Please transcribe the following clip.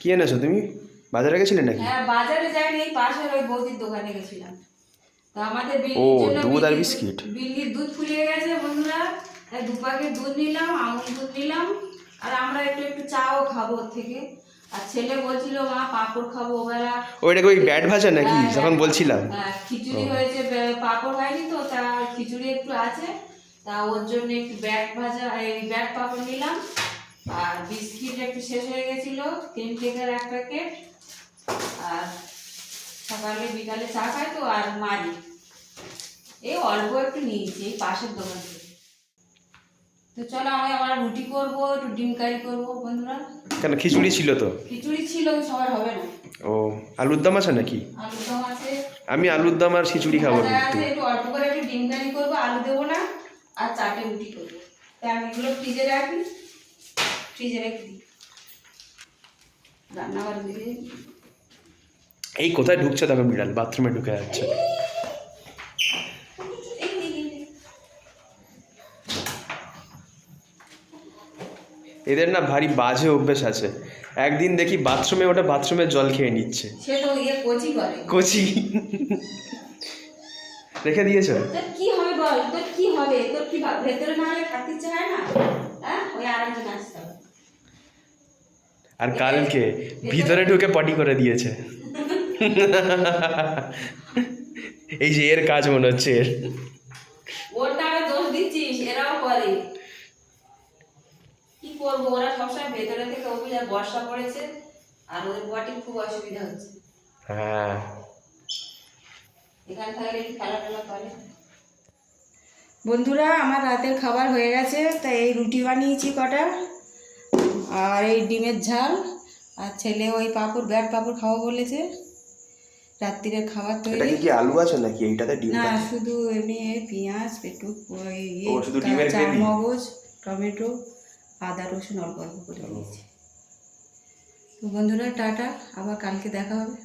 কি এনেছো তুমি? বাজারে গেছিলে নাকি? হ্যাঁ বাজারে যাইনি এই পাশের ওই বৌদির দোকানে গেছিলাম। তো আমাদের ও, দুধ আর বিস্কিট। বিল্লির দুধ ফুরিয়ে গেছে বন্ধুরা। তাই দু প্যাকেট দুধ নিলাম আমুল দুধ নিলাম। আর আমরা একটু একটু চাও খাব ওর থেকে। আর ছেলে বলছিল মা পাঁপড় খাব ওবেলা। ওইটা ওই ব্যাট ভাজা নাকি? হ্যাঁ, যখন বলছিলাম। হ্যাঁ, খিচুড়ি হয়েছে পাঁপড় হয়নি তো তা খিচুড়ি একটু আছে। তা ওর জন্য একটু ব্যাট ভাজা এই ব্যাট পাঁপড় নিলাম। আর বিস্কিট একটু শেষ হয়ে গেছিল তিন কেকের এক প্যাকেট। আর সকালে বিকালে চা খাই তো আর মারি। এই অল্প একটু নিয়েছি এই পাশের দোকান থেকে। তো চলো আমি আবার রুটি করব একটু ডিম কারি করব বন্ধুরা। কেন খিচুড়ি ছিল তো? খিচুড়ি ছিল সবার হবে না। ও আলুর দম আছে নাকি? আলুর দম আছে। আমি আলুর দম আর খিচুড়ি খাব একটু। অল্প করে একটু ডিম কারি করব আলু দেবো না আর চাটে রুটি করব। তাই আমি এগুলো ফ্রিজে রাখি। ফ্রিজে রেখে দিই। রান্নাঘর এই কোথায় ঢুকছে দেখো বিড়াল বাথরুমে ঢুকে যাচ্ছে। এদের না ভারী বাজে অভ্যেস আছে। একদিন দেখি বাথরুমে ওটা বাথরুমে জল খেয়ে নিচ্ছে। সে তো ইয়ে কোচি করে। কচি। রেখে দিয়েছ? তোর কি হবে বল? তোর কি হবে? তোর কি ভেতরে না হলে হয় না হ্যাঁ ওই আরেকজন আসতে হবে আর কালকে ভিতরে ঢুকে পটি করে দিয়েছে। এই যে এর কাজ মনে হচ্ছে এর। ওরটা আমি দোষ দিচ্ছিস এরাও করে। কি করব ওরা সবসময় ভেতরে থেকে বর্ষা পড়েছে আর ওদের বটি খুব অসুবিধা হচ্ছে। হ্যাঁ। এখানে থাকলে খেলা টেলা করে। বন্ধুরা আমার রাতের খাবার হয়ে গেছে তাই এই রুটি বানিয়েছি কটা। আর এই ডিমের ঝাল আর ছেলে ওই পাপড় ব্যাট পাপড় খাওয়া বলেছে। রাত্রিরের খাবার তৈরি। এটা কি আলু আছে নাকি? এইটাতে ডিম না শুধু এমনি পেঁয়াজ একটু ওই ও, শুধু ডিমের চাল মগজ টমেটো আদা রসুন অল্প অল্প করে দিয়েছি। তো বন্ধুরা টাটা। আবার কালকে দেখা হবে।